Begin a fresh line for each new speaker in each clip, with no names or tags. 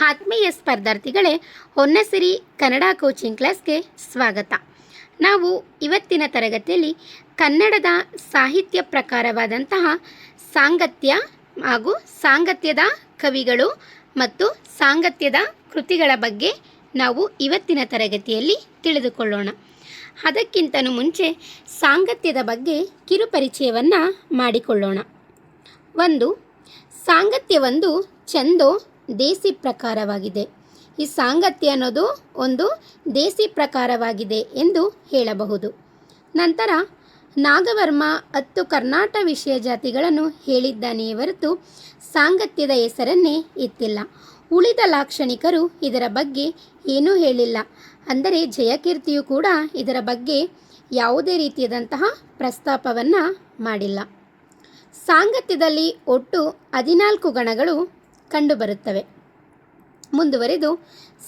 ಆತ್ಮೀಯ ಸ್ಪರ್ಧಾರ್ಥಿಗಳೇ, ಹೊನ್ನಸಿರಿ ಕನ್ನಡ ಕೋಚಿಂಗ್ ಕ್ಲಾಸ್ಗೆ ಸ್ವಾಗತ. ನಾವು ಇವತ್ತಿನ ತರಗತಿಯಲ್ಲಿ ಕನ್ನಡದ ಸಾಹಿತ್ಯ ಪ್ರಕಾರವಾದಂತಹ ಸಾಂಗತ್ಯ ಹಾಗೂ ಸಾಂಗತ್ಯದ ಕವಿಗಳು ಮತ್ತು ಸಾಂಗತ್ಯದ ಕೃತಿಗಳ ಬಗ್ಗೆ ನಾವು ಇವತ್ತಿನ ತರಗತಿಯಲ್ಲಿ ತಿಳಿದುಕೊಳ್ಳೋಣ. ಅದಕ್ಕಿಂತನೂ ಮುಂಚೆ ಸಾಂಗತ್ಯದ ಬಗ್ಗೆ ಕಿರುಪರಿಚಯವನ್ನು ಮಾಡಿಕೊಳ್ಳೋಣ. ಒಂದು, ಸಾಂಗತ್ಯವೊಂದು ಚಂದೋ ದೇಸಿ ಪ್ರಕಾರವಾಗಿದೆ. ಈ ಸಾಂಗತ್ಯ ಅನ್ನೋದು ಒಂದು ದೇಸಿ ಪ್ರಕಾರವಾಗಿದೆ ಎಂದು ಹೇಳಬಹುದು. ನಂತರ ನಾಗವರ್ಮ ಹತ್ತು ಕರ್ನಾಟ ವಿಷಯ ಜಾತಿಗಳನ್ನು ಹೇಳಿದ್ದಾನೆಯೇ ಹೊರತು ಸಾಂಗತ್ಯದ ಹೆಸರನ್ನೇ ಇತ್ತಿಲ್ಲ ಉಳಿದ ಲಾಕ್ಷಣಿಕರು ಇದರ ಬಗ್ಗೆ ಏನೂ ಹೇಳಿಲ್ಲ. ಅಂದರೆ ಜಯಕೀರ್ತಿಯು ಕೂಡ ಇದರ ಬಗ್ಗೆ ಯಾವುದೇ ರೀತಿಯಾದಂತಹ ಪ್ರಸ್ತಾಪವನ್ನು ಮಾಡಿಲ್ಲ. ಸಾಂಗತ್ಯದಲ್ಲಿ ಒಟ್ಟು ಹದಿನಾಲ್ಕು ಗಣಗಳು ಕಂಡುಬರುತ್ತವೆ. ಮುಂದುವರೆದು,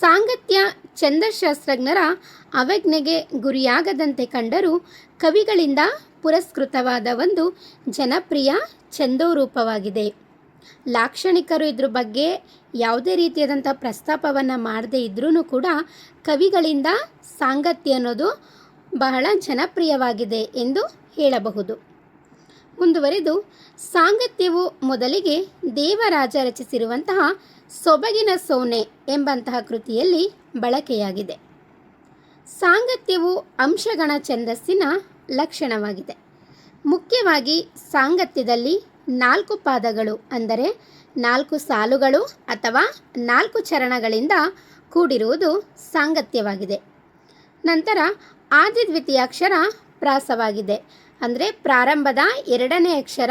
ಸಾಂಗತ್ಯ ಛಂದಶಾಸ್ತ್ರಜ್ಞರ ಅವಜ್ಞೆಗೆ ಗುರಿಯಾಗದಂತೆ ಕಂಡರೂ ಕವಿಗಳಿಂದ ಪುರಸ್ಕೃತವಾದ ಒಂದು ಜನಪ್ರಿಯ ಛಂದೋರೂಪವಾಗಿದೆ. ಲಾಕ್ಷಣಿಕರು ಇದ್ರ ಬಗ್ಗೆ ಯಾವುದೇ ರೀತಿಯಾದಂಥ ಪ್ರಸ್ತಾಪವನ್ನು ಮಾಡದೇ ಇದ್ರೂ ಕೂಡ ಕವಿಗಳಿಂದ ಸಾಂಗತ್ಯ ಅನ್ನೋದು ಬಹಳ ಜನಪ್ರಿಯವಾಗಿದೆ ಎಂದು ಹೇಳಬಹುದು. ಮುಂದುವರೆದು ಸಾಂಗತ್ಯವು ಮೊದಲಿಗೆ ದೇವರಾಜ ರಚಿಸಿರುವಂತಹ ಸೊಬಗಿನ ಸೋನೆ ಎಂಬಂತಹ ಕೃತಿಯಲ್ಲಿ ಬಳಕೆಯಾಗಿದೆ. ಸಾಂಗತ್ಯವು ಅಂಶಗಣ ಛಂದಸ್ಸಿನ ಲಕ್ಷಣವಾಗಿದೆ. ಮುಖ್ಯವಾಗಿ ಸಾಂಗತ್ಯದಲ್ಲಿ ನಾಲ್ಕು ಪಾದಗಳು ಅಂದರೆ ನಾಲ್ಕು ಸಾಲುಗಳು ಅಥವಾ ನಾಲ್ಕು ಚರಣಗಳಿಂದ ಕೂಡಿರುವುದು ಸಾಂಗತ್ಯವಾಗಿದೆ. ನಂತರ ಆದಿದ್ವಿತೀಯಾಕ್ಷರ ಪ್ರಾಸವಾಗಿದೆ. ಅಂದರೆ ಪ್ರಾರಂಭದ ಎರಡನೇ ಅಕ್ಷರ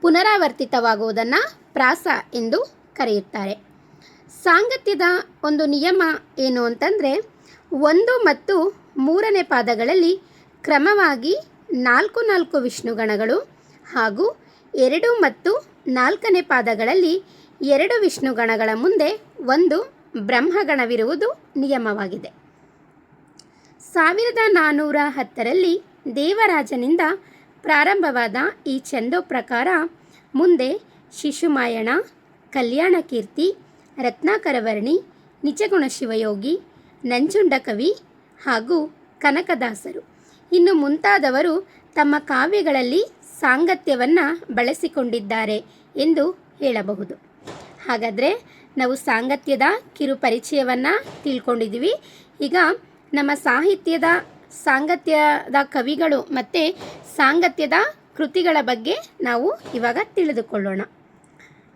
ಪುನರಾವರ್ತಿತವಾಗುವುದನ್ನು ಪ್ರಾಸ ಎಂದು ಕರೆಯುತ್ತಾರೆ. ಸಾಂಗತ್ಯದ ಒಂದು ನಿಯಮ ಏನು ಅಂತಂದರೆ, ಒಂದು ಮತ್ತು ಮೂರನೇ ಪಾದಗಳಲ್ಲಿ ಕ್ರಮವಾಗಿ ನಾಲ್ಕು ನಾಲ್ಕು ವಿಷ್ಣುಗಣಗಳು ಹಾಗೂ ಎರಡು ಮತ್ತು ನಾಲ್ಕನೇ ಪಾದಗಳಲ್ಲಿ ಎರಡು ವಿಷ್ಣುಗಣಗಳ ಮುಂದೆ ಒಂದು ಬ್ರಹ್ಮಗಣವಿರುವುದು ನಿಯಮವಾಗಿದೆ. ಸಾವಿರದ ನಾನ್ನೂರ ಹತ್ತರಲ್ಲಿ ದೇವರಾಜನಿಂದ ಪ್ರಾರಂಭವಾದ ಈ ಛಂದೋ ಪ್ರಕಾರ ಮುಂದೆ ಶಿಶುಮಾಯಣ ಕಲ್ಯಾಣ ಕೀರ್ತಿ ರತ್ನಾಕರವರ್ಣಿ, ನಿಜಗುಣ ಶಿವಯೋಗಿ, ನಂಜುಂಡ ಕವಿ ಹಾಗೂ ಕನಕದಾಸರು. ಇನ್ನು ಮುಂತಾದವರು ತಮ್ಮ ಕಾವ್ಯಗಳಲ್ಲಿ ಸಾಂಗತ್ಯವನ್ನು ಬಳಸಿಕೊಂಡಿದ್ದಾರೆ ಎಂದು ಹೇಳಬಹುದು. ಹಾಗಾದರೆ ನಾವು ಸಾಂಗತ್ಯದ ಕಿರು ಪರಿಚಯವನ್ನು ತಿಳ್ಕೊಂಡಿದ್ದೀವಿ. ಈಗ ನಮ್ಮ ಸಾಹಿತ್ಯದ ಸಾಂಗತ್ಯದ ಕವಿಗಳು ಮತ್ತು ಸಾಂಗತ್ಯದ ಕೃತಿಗಳ ಬಗ್ಗೆ ನಾವು ಇವಾಗ ತಿಳಿದುಕೊಳ್ಳೋಣ.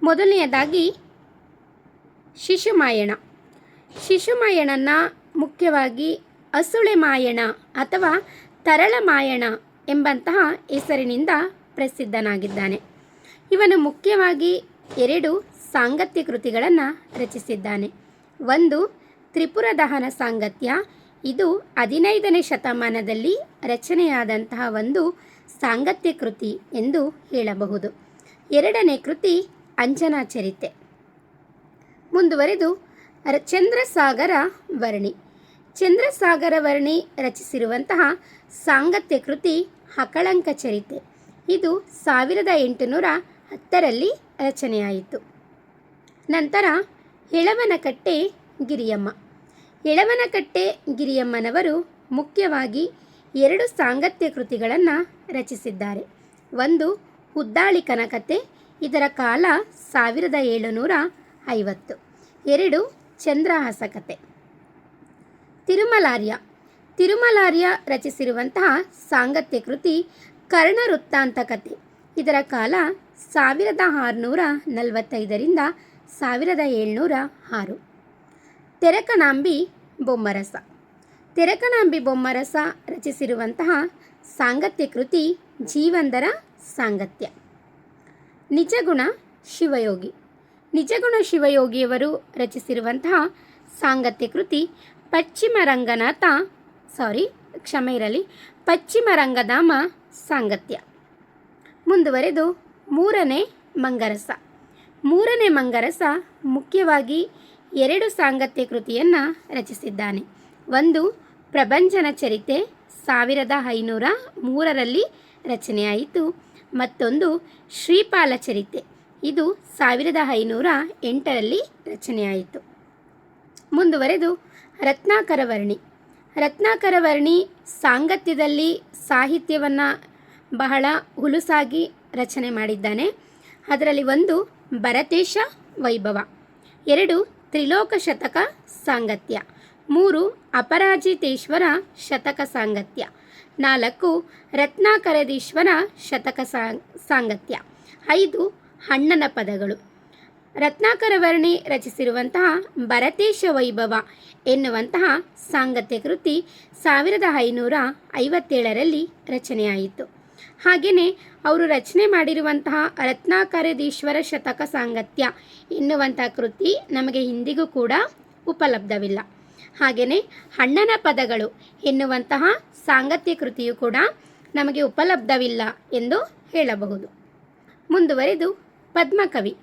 ಮೊದಲನೆಯದಾಗಿ ಶಿಶುಮಾಯಣ. ಶಿಶುಮಾಯಣನ ಮುಖ್ಯವಾಗಿ ಅಸುಳೆ ಮಾಯಣ ಅಥವಾ ತರಳ ಮಾಯಣ ಎಂಬಂತಹ ಹೆಸರಿನಿಂದ ಪ್ರಸಿದ್ಧನಾಗಿದ್ದಾನೆ. ಇವನು ಮುಖ್ಯವಾಗಿ ಎರಡು ಸಾಂಗತ್ಯ ಕೃತಿಗಳನ್ನು ರಚಿಸಿದ್ದಾನೆ. ಒಂದು ತ್ರಿಪುರ ದಹನ ಸಾಂಗತ್ಯ ಇದು ಹದಿನೈದನೇ ಶತಮಾನದಲ್ಲಿ ರಚನೆಯಾದಂತಹ ಒಂದು ಸಾಂಗತ್ಯ ಕೃತಿ ಎಂದು ಹೇಳಬಹುದು. ಎರಡನೇ ಕೃತಿ ಅಂಜನಾ ಚರಿತೆ. ಮುಂದುವರೆದು ಚಂದ್ರಸಾಗರ ವರ್ಣಿ. ಚಂದ್ರಸಾಗರ ವರ್ಣಿ ರಚಿಸಿರುವಂತಹ ಸಾಂಗತ್ಯ ಕೃತಿ ಹಕಳಂಕ ಚರಿತೆ. ಇದು ಸಾವಿರದ ಎಂಟುನೂರ ಹತ್ತರಲ್ಲಿ ರಚನೆಯಾಯಿತು. ನಂತರ ಹೆಳವನಕಟ್ಟೆ ಗಿರಿಯಮ್ಮ. ಎಳವನಕಟ್ಟೆ ಗಿರಿಯಮ್ಮನವರು ಮುಖ್ಯವಾಗಿ ಎರಡು ಸಾಂಗತ್ಯ ಕೃತಿಗಳನ್ನು ರಚಿಸಿದ್ದಾರೆ. ಒಂದು ಹುದ್ದಾಳಿ ಕನಕತೆ, ಇದರ ಕಾಲ ಸಾವಿರದ ಏಳುನೂರ ಐವತ್ತು. ಎರಡು ಚಂದ್ರಹಾಸ ಕತೆ ತಿರುಮಲಾರ್ಯ. ತಿರುಮಲಾರ್ಯ ರಚಿಸಿರುವಂತಹ ಸಾಂಗತ್ಯ ಕೃತಿ ಕರ್ಣವೃತ್ತಾಂತ ಕತೆ ಇದರ ಕಾಲ ಸಾವಿರದ ಆರುನೂರ ನಲವತ್ತೈದರಿಂದ ಸಾವಿರದ ಏಳ್ನೂರ ಆರು. ತೆರಕಣಾಂಬಿ ಬೊಮ್ಮರಸ. ತೆರಕಣಾಂಬಿ ಬೊಮ್ಮರಸ ರಚಿಸಿರುವಂತಹ ಸಾಂಗತ್ಯ ಕೃತಿ ಜೀವಂದರ ಸಾಂಗತ್ಯ. ನಿಜಗುಣ ಶಿವಯೋಗಿ. ನಿಜಗುಣ ಶಿವಯೋಗಿಯವರು ರಚಿಸಿರುವಂತಹ ಸಾಂಗತ್ಯ ಕೃತಿ ಪಶ್ಚಿಮ ರಂಗನಾಥ ಸಾರಿ ಕ್ಷಮೆ ಇರಲಿ, ಪಶ್ಚಿಮ ರಂಗಧಾಮ ಸಾಂಗತ್ಯ. ಮುಂದುವರೆದು ಮೂರನೇ ಮಂಗರಸ. ಮೂರನೇ ಮಂಗರಸ ಮುಖ್ಯವಾಗಿ ಎರಡು ಸಾಂಗತ್ಯ ಕೃತಿಯನ್ನು ರಚಿಸಿದ್ದಾನೆ. ಒಂದು ಪ್ರಭಂಜನ ಚರಿತೆ ಸಾವಿರದ ಐನೂರ ಮೂರರಲ್ಲಿ ರಚನೆಯಾಯಿತು. ಮತ್ತೊಂದು ಶ್ರೀಪಾಲ ಚರಿತೆ. ಇದು ಸಾವಿರದ ಐನೂರ ಎಂಟರಲ್ಲಿ ರಚನೆಯಾಯಿತು. ಮುಂದುವರೆದು ರತ್ನಾಕರವರ್ಣಿ ರತ್ನಾಕರವರ್ಣಿ ಸಾಂಗತ್ಯದಲ್ಲಿ ಸಾಹಿತ್ಯವನ್ನು ಬಹಳ ಹುಲುಸಾಗಿ ರಚನೆ ಮಾಡಿದ್ದಾನೆ. ಅದರಲ್ಲಿ ಒಂದು ಭರತೇಶ ವೈಭವ. ಎರಡು ತ್ರಿಲೋಕ ಶತಕ ಸಾಂಗತ್ಯ. ಮೂರು, ಅಪರಾಜಿತೇಶ್ವರ ಶತಕ ಸಾಂಗತ್ಯ. ನಾಲ್ಕು, ರತ್ನಾಕರದೀಶ್ವರ ಶತಕ ಸಾಂಗತ್ಯ. ಐದು, ಹಣ್ಣನ ಪದಗಳು. ರತ್ನಾಕರವರ್ಣಿ ರಚಿಸಿರುವಂತಹ ಭರತೇಶ ವೈಭವ ಎನ್ನುವಂತಹ ಸಾಂಗತ್ಯ ಕೃತಿ ಸಾವಿರದ ಐನೂರ ಐವತ್ತೇಳರಲ್ಲಿ ರಚನೆಯಾಯಿತು. ಹಾಗೆಯೇ ಅವರು ರಚನೆ ಮಾಡಿರುವಂತಹ ರತ್ನಾಕರದೀಶ್ವರ ಶತಕ ಸಾಂಗತ್ಯ ಎನ್ನುವಂತಹ ಕೃತಿ ನಮಗೆ ಇಂದಿಗೂ ಕೂಡ ಉಪಲಬ್ಧವಿಲ್ಲ. ಹಾಗೆಯೇ ಅಣ್ಣನ ಪದಗಳು ಎನ್ನುವಂತಹ ಸಾಂಗತ್ಯ ಕೃತಿಯು ಕೂಡ ನಮಗೆ ಉಪಲಬ್ಧವಿಲ್ಲ ಎಂದು ಹೇಳಬಹುದು. ಮುಂದುವರೆದು ಪದ್ಮಕವಿ.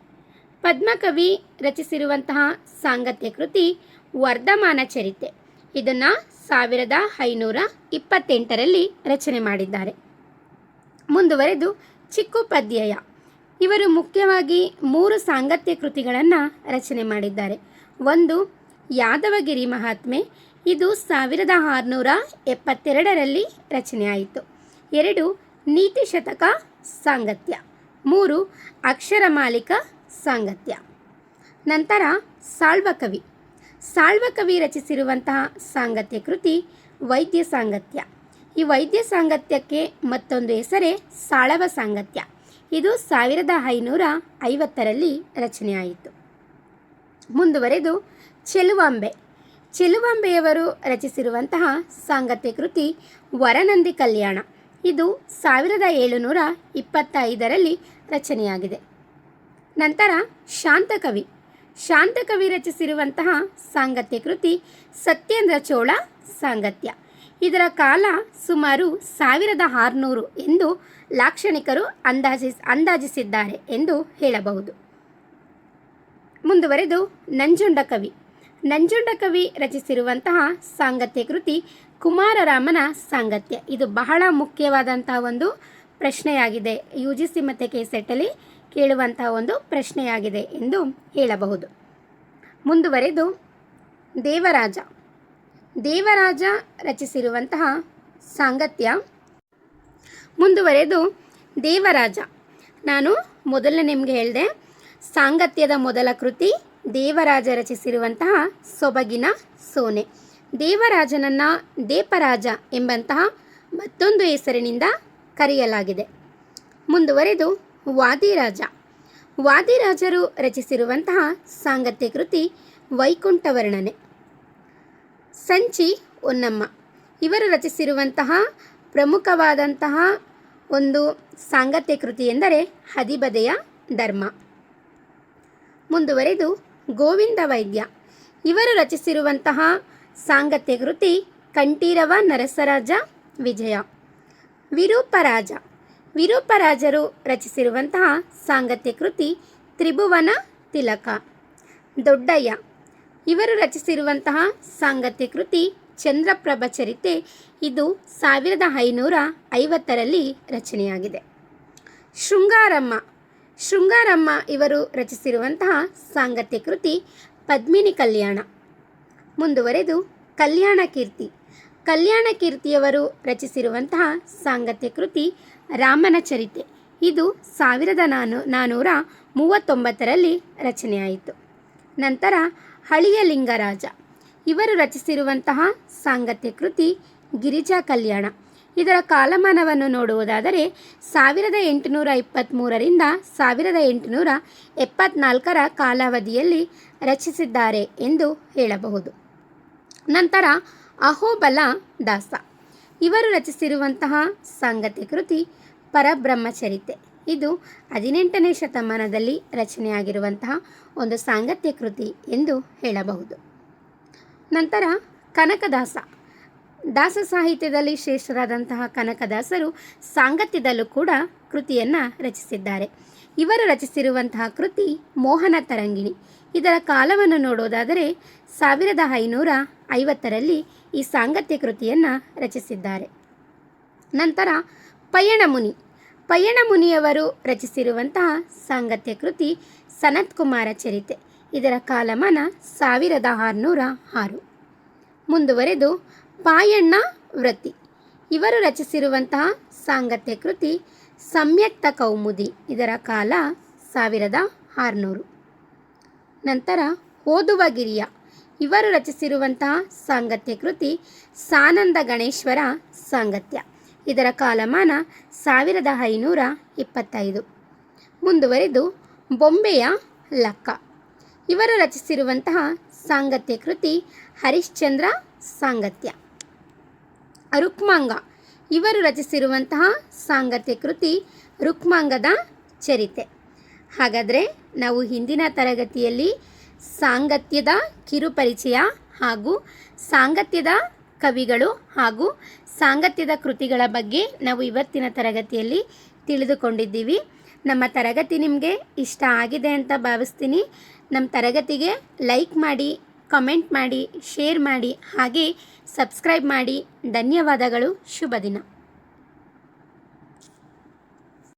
ಪದ್ಮಕವಿ ರಚಿಸಿರುವಂತಹ ಸಾಂಗತ್ಯ ಕೃತಿ ವರ್ಧಮಾನ ಚರಿತೆ. ಇದನ್ನು ಸಾವಿರದ ಐನೂರ ಇಪ್ಪತ್ತೆಂಟರಲ್ಲಿ ರಚನೆ ಮಾಡಿದ್ದಾರೆ. ಮುಂದುವರೆದು ಚಿಕ್ಕುಪದ್ಯಯ ಇವರು ಮುಖ್ಯವಾಗಿ ಮೂರು ಸಾಂಗತ್ಯ ಕೃತಿಗಳನ್ನು ರಚನೆ ಮಾಡಿದ್ದಾರೆ. ಒಂದು, ಯಾದವಗಿರಿ ಮಹಾತ್ಮೆ. ಇದು ಸಾವಿರದ ಆರುನೂರ ಎಪ್ಪತ್ತೆರಡರಲ್ಲಿ ಆಯಿತು. ಎರಡು, ನೀತಿ ಶತಕ ಸಾಂಗತ್ಯ. ಮೂರು, ಅಕ್ಷರ ಮಾಲಿಕ ಸಾಂಗತ್ಯ. ನಂತರ ಸಾಳ್ವಕವಿ ಸಾಳ್ವಕವಿ ರಚಿಸಿರುವಂತಹ ಸಾಂಗತ್ಯ ಕೃತಿ ವೈದ್ಯ ಸಾಂಗತ್ಯ. ಈ ವೈದ್ಯ ಸಾಂಗತ್ಯಕ್ಕೆ ಮತ್ತೊಂದು ಹೆಸರೇ ಸಾಳವ ಸಾಂಗತ್ಯ. ಇದು ಸಾವಿರದ ಐನೂರ ಐವತ್ತರಲ್ಲಿ ರಚನೆಯಾಯಿತು ಮುಂದುವರೆದು ಚೆಲುವಾಂಬೆ. ಚೆಲುವಾಂಬೆಯವರು ರಚಿಸಿರುವಂತಹ ಸಾಂಗತ್ಯ ಕೃತಿ ವರನಂದಿ ಕಲ್ಯಾಣ. ಇದು ಸಾವಿರದ ಏಳುನೂರ ಇಪ್ಪತ್ತೈದರಲ್ಲಿ ರಚನೆಯಾಗಿದೆ. ನಂತರ ಶಾಂತಕವಿ. ಶಾಂತಕವಿ ರಚಿಸಿರುವಂತಹ ಸಾಂಗತ್ಯ ಕೃತಿ ಸತ್ಯೇಂದ್ರ ಚೋಳ ಸಾಂಗತ್ಯ. ಇದರ ಕಾಲ ಸುಮಾರು ಸಾವಿರದ ಆರುನೂರು ಎಂದು ಲಾಕ್ಷಣಿಕರು ಅಂದಾಜಿಸ್ ಅಂದಾಜಿಸಿದ್ದಾರೆ ಎಂದು ಹೇಳಬಹುದು. ಮುಂದುವರೆದು ನಂಜುಂಡ ಕವಿ. ನಂಜುಂಡ ಕವಿ ರಚಿಸಿರುವಂತಹ ಸಾಂಗತ್ಯ ಕೃತಿ ಕುಮಾರರಾಮನ ಸಾಂಗತ್ಯ. ಇದು ಬಹಳ ಮುಖ್ಯವಾದಂತಹ ಒಂದು ಪ್ರಶ್ನೆಯಾಗಿದೆ. ಯು ಜಿ ಸಿ ಮತ್ತು ಕೆ ಸೆಟ್ಟಲ್ಲಿ ಕೇಳುವಂತಹ ಒಂದು ಪ್ರಶ್ನೆಯಾಗಿದೆ ಎಂದು ಹೇಳಬಹುದು. ಮುಂದುವರೆದು ದೇವರಾಜ. ದೇವರಾಜ ರಚಿಸಿರುವಂತಹ ಸಾಂಗತ್ಯ ಮುಂದುವರೆದು ದೇವರಾಜ. ನಾನು ಮೊದಲನೇ ನಿಮಗೆ ಹೇಳಿದೆ, ಸಾಂಗತ್ಯದ ಮೊದಲ ಕೃತಿ ದೇವರಾಜ ರಚಿಸಿರುವಂತಹ ಸೊಬಗಿನ ಸೋನೆ. ದೇವರಾಜನನ್ನು ದೇಪರಾಜ ಎಂಬಂತಹ ಮತ್ತೊಂದು ಹೆಸರಿನಿಂದ ಕರೆಯಲಾಗಿದೆ. ಮುಂದುವರೆದು ವಾದಿರಾಜ. ವಾದಿರಾಜರು ರಚಿಸಿರುವಂತಹ ಸಾಂಗತ್ಯ ಕೃತಿ ವೈಕುಂಠ ವರ್ಣನೆ ಸಂಚಿ ಹೊನ್ನಮ್ಮ ಇವರು ರಚಿಸಿರುವಂತಹ ಪ್ರಮುಖವಾದಂತಹ ಒಂದು ಸಾಂಗತ್ಯ ಕೃತಿ ಎಂದರೆ ಹದಿಬದೆಯ ಧರ್ಮ. ಮುಂದುವರೆದು ಗೋವಿಂದ ವೈದ್ಯ. ಇವರು ರಚಿಸಿರುವಂತಹ ಸಾಂಗತ್ಯ ಕೃತಿ ಕಂಠೀರವ ನರಸರಾಜ ವಿಜಯ. ವಿರೂಪರಾಜ. ವಿರೂಪರಾಜರು ರಚಿಸಿರುವಂತಹ ಸಾಂಗತ್ಯ ಕೃತಿ ತ್ರಿಭುವನ ತಿಲಕ. ದೊಡ್ಡಯ್ಯ. ಇವರು ರಚಿಸಿರುವಂತಹ ಸಾಂಗತ್ಯ ಕೃತಿ ಚಂದ್ರಪ್ರಭ ಚರಿತೆ ಇದು ಸಾವಿರದ ಐನೂರ ಐವತ್ತರಲ್ಲಿ ರಚನೆಯಾಗಿದೆ. ಶೃಂಗಾರಮ್ಮ. ಶೃಂಗಾರಮ್ಮ ಇವರು ರಚಿಸಿರುವಂತಹ ಸಾಂಗತ್ಯ ಕೃತಿ ಪದ್ಮಿನಿ ಕಲ್ಯಾಣ. ಮುಂದುವರೆದು ಕಲ್ಯಾಣ ಕೀರ್ತಿ. ಕಲ್ಯಾಣ ಕೀರ್ತಿಯವರು ರಚಿಸಿರುವಂತಹ ಸಾಂಗತ್ಯ ಕೃತಿ ರಾಮನ ಚರಿತೆ. ಇದು ಸಾವಿರದ ನಾನು ನಾನ್ನೂರ ಮೂವತ್ತೊಂಬತ್ತರಲ್ಲಿ ರಚನೆಯಾಯಿತು. ನಂತರ ಹಳಿಯ ಲಿಂಗರಾಜ. ಇವರು ರಚಿಸಿರುವಂತಹ ಸಾಂಗತ್ಯ ಕೃತಿ ಗಿರಿಜಾ ಕಲ್ಯಾಣ. ಇದರ ಕಾಲಮಾನವನ್ನು ನೋಡುವುದಾದರೆ ಸಾವಿರದ ಎಂಟುನೂರ ಇಪ್ಪತ್ತ್ಮೂರರಿಂದ ಸಾವಿರದ ಎಂಟುನೂರ ಎಪ್ಪತ್ನಾಲ್ಕರ ಕಾಲಾವಧಿಯಲ್ಲಿ ರಚಿಸಿದ್ದಾರೆ ಎಂದು ಹೇಳಬಹುದು. ನಂತರ ಅಹೋಬಲ ದಾಸ. ಇವರು ರಚಿಸಿರುವಂತಹ ಸಾಂಗತ್ಯ ಕೃತಿ ಪರಬ್ರಹ್ಮಚರಿತೆ. ಇದು ಹದಿನೆಂಟನೇ ಶತಮಾನದಲ್ಲಿ ರಚನೆಯಾಗಿರುವಂತಹ ಒಂದು ಸಾಂಗತ್ಯ ಕೃತಿ ಎಂದು ಹೇಳಬಹುದು. ನಂತರ ಕನಕದಾಸ. ದಾಸ ಸಾಹಿತ್ಯದಲ್ಲಿ ಶ್ರೇಷ್ಠರಾದಂತಹ ಕನಕದಾಸರು ಸಾಂಗತ್ಯದಲ್ಲೂ ಕೂಡ ಕೃತಿಯನ್ನು ರಚಿಸಿದ್ದಾರೆ. ಇವರು ರಚಿಸಿರುವಂತಹ ಕೃತಿ ಮೋಹನ ತರಂಗಿಣಿ. ಇದರ ಕಾಲವನ್ನು ನೋಡೋದಾದರೆ ಸಾವಿರದ ಐನೂರ ಐವತ್ತರಲ್ಲಿ ಈ ಸಾಂಗತ್ಯ ಕೃತಿಯನ್ನು ರಚಿಸಿದ್ದಾರೆ. ನಂತರ ಪಯಣಮುನಿ ಪಯಣಮುನಿಯವರು ರಚಿಸಿರುವಂತಹ ಸಾಂಗತ್ಯ ಕೃತಿ ಸನತ್ ಕುಮಾರ ಚರಿತೆ. ಇದರ ಕಾಲಮಾನ ಸಾವಿರದ ಆರುನೂರ ಆರು. ಮುಂದುವರೆದು ಪಾಯಣ್ಣ ವೃತ್ತಿ. ಇವರು ರಚಿಸಿರುವಂತಹ ಸಾಂಗತ್ಯ ಕೃತಿ ಸಂಯಕ್ತ ಕೌಮುದಿ. ಇದರ ಕಾಲ ಸಾವಿರದ ಆರುನೂರು. ನಂತರ ಓದುವ ಗಿರಿಯ. ಇವರು ರಚಿಸಿರುವಂತಹ ಸಾಂಗತ್ಯ ಕೃತಿ ಸಾನಂದ ಗಣೇಶ್ವರ ಸಾಂಗತ್ಯ. ಇದರ ಕಾಲಮಾನ ಸಾವಿರದ ಐನೂರ ಇಪ್ಪತ್ತೈದು. ಮುಂದುವರೆದು ಬೊಂಬೆಯ ಲಕ್ಕ. ಇವರು ರಚಿಸಿರುವಂತಹ ಸಾಂಗತ್ಯ ಕೃತಿ ಹರಿಶ್ಚಂದ್ರ ಸಾಂಗತ್ಯ. ರುಕ್ಮಾಂಗ. ಇವರು ರಚಿಸಿರುವಂತಹ ಸಾಂಗತ್ಯ ಕೃತಿ ರುಕ್ಮಾಂಗದ ಚರಿತೆ. ಹಾಗಾದರೆ ನಾವು ಹಿಂದಿನ ತರಗತಿಯಲ್ಲಿ ಸಾಂಗತ್ಯದ ಕಿರುಪರಿಚಯ ಹಾಗೂ ಸಾಂಗತ್ಯದ ಕವಿಗಳು ಹಾಗೂ ಸಾಂಗತ್ಯದ ಕೃತಿಗಳ ಬಗ್ಗೆ ನಾವು ಇವತ್ತಿನ ತರಗತಿಯಲ್ಲಿ ತಿಳಿದುಕೊಂಡಿದ್ದೀವಿ. ನಮ್ಮ ತರಗತಿ ನಿಮಗೆ ಇಷ್ಟ ಆಗಿದೆ ಅಂತ ಭಾವಿಸ್ತೀನಿ. ನಮ್ಮ ತರಗತಿಗೆ ಲೈಕ್ ಮಾಡಿ, ಕಮೆಂಟ್ ಮಾಡಿ, ಶೇರ್ ಮಾಡಿ, ಹಾಗೆ ಸಬ್ಸ್ಕ್ರೈಬ್ ಮಾಡಿ. ಧನ್ಯವಾದಗಳು. ಶುಭ ದಿನ.